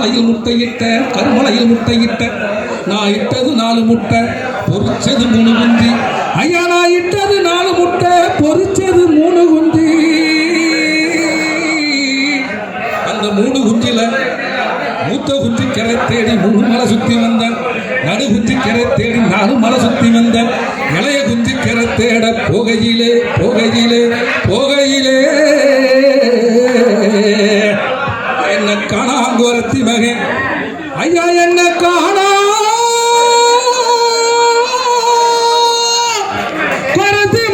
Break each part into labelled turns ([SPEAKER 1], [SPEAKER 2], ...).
[SPEAKER 1] மலையில் கருமலையில் கருமலையில் முட்டையிட்ட. நான் இட்டது நாலு முட்டை பொறிச்சது மூணு குந்தி. ஐயா நான் இட்டது நாலு முட்டை பொறிச்சது மூணு குந்தி. அந்த மூணு குஞ்சில மூத்த குஞ்சு கரை தேடி மூணு மலை சுத்தி வந்தேன் நடு குஞ்சு கரை தேடி நாலு மலை சுத்தி வந்தேன் இளைய குஞ்சு கரை தேட போகையிலே போகையிலே போகையிலே என்ன காணாங்கோரத்தி மகன். ஐயா என்ன காணா? குரத்தி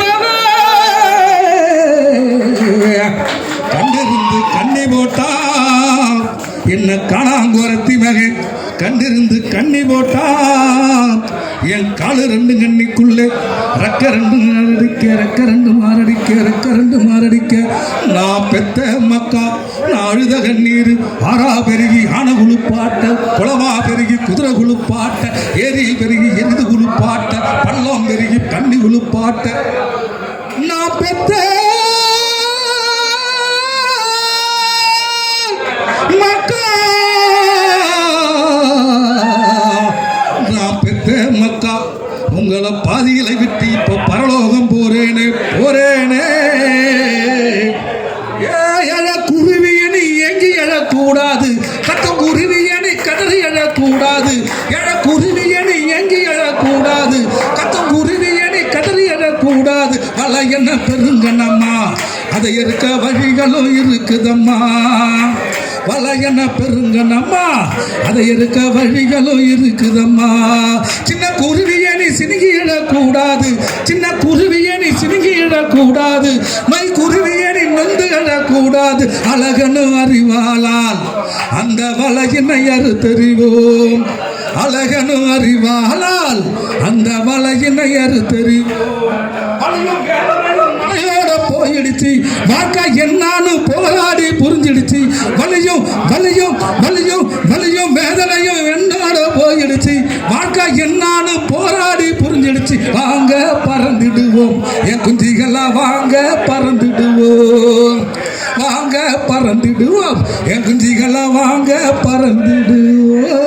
[SPEAKER 1] கண்டிருந்து கண்ணி போட்டான் என்ன காணாங்கோரத்தி மகன். கண்டிருந்து கண்ணி போட்டான் என் காலு ரெண்டு கண்ணிக்குள்ளே ரெக்க ரெண்டு மாரடிக்க ரெக்க ரெண்டு மாரடிக்க ரெக்க ரெண்டு மாரடிக்க. நான் பெத்த மக்கா நான் அழுத கண்ணீர் ஆறா பெருகி ஆன குழுப்பாட்ட குளமா பெருகி குதிரை குழுப்பாட்ட ஏரி பெருகி எரிது குழுப்பாட்ட பள்ளம் பெருகி கண்ணி குழுப்பாட்ட நான் பெத்த என்ன பெருங்கனம்மா. அதை இருக்க வழிகளும் இருக்குதம்மா. வலையன பெருங்கனம்மா. அதை இருக்க வழிகளும் இருக்குதம்மா. சின்ன குருவியை நீ சினுங்கிடக்கூடாது சின்ன குருவியை நீ சினுங்கிடக்கூடாது மை குருவியை நீ நொந்து அழகனு அறிவாளால் அந்த வலையினை அறுத்தறிவோம் அழகனு அறிவாளால் அந்த வலையினை அறுத்தறிவோம் வாழ்க்கை என்னான்னு போராடி புரிஞ்சிடுச்சு. வலியும் வலியும் வலியும் வலியும் வேதனையும் என்னோட போயிடுச்சு. வாழ்க்கை என்னான்னு போராடி புரிஞ்சிடுச்சு. வாங்க பறந்துடுவோம். என் குஞ்சிகளா வாங்க பறந்துடுவோம். வாங்க பறந்துடுவோம். என் குஞ்சிகளா வாங்க பறந்துடுவோம்.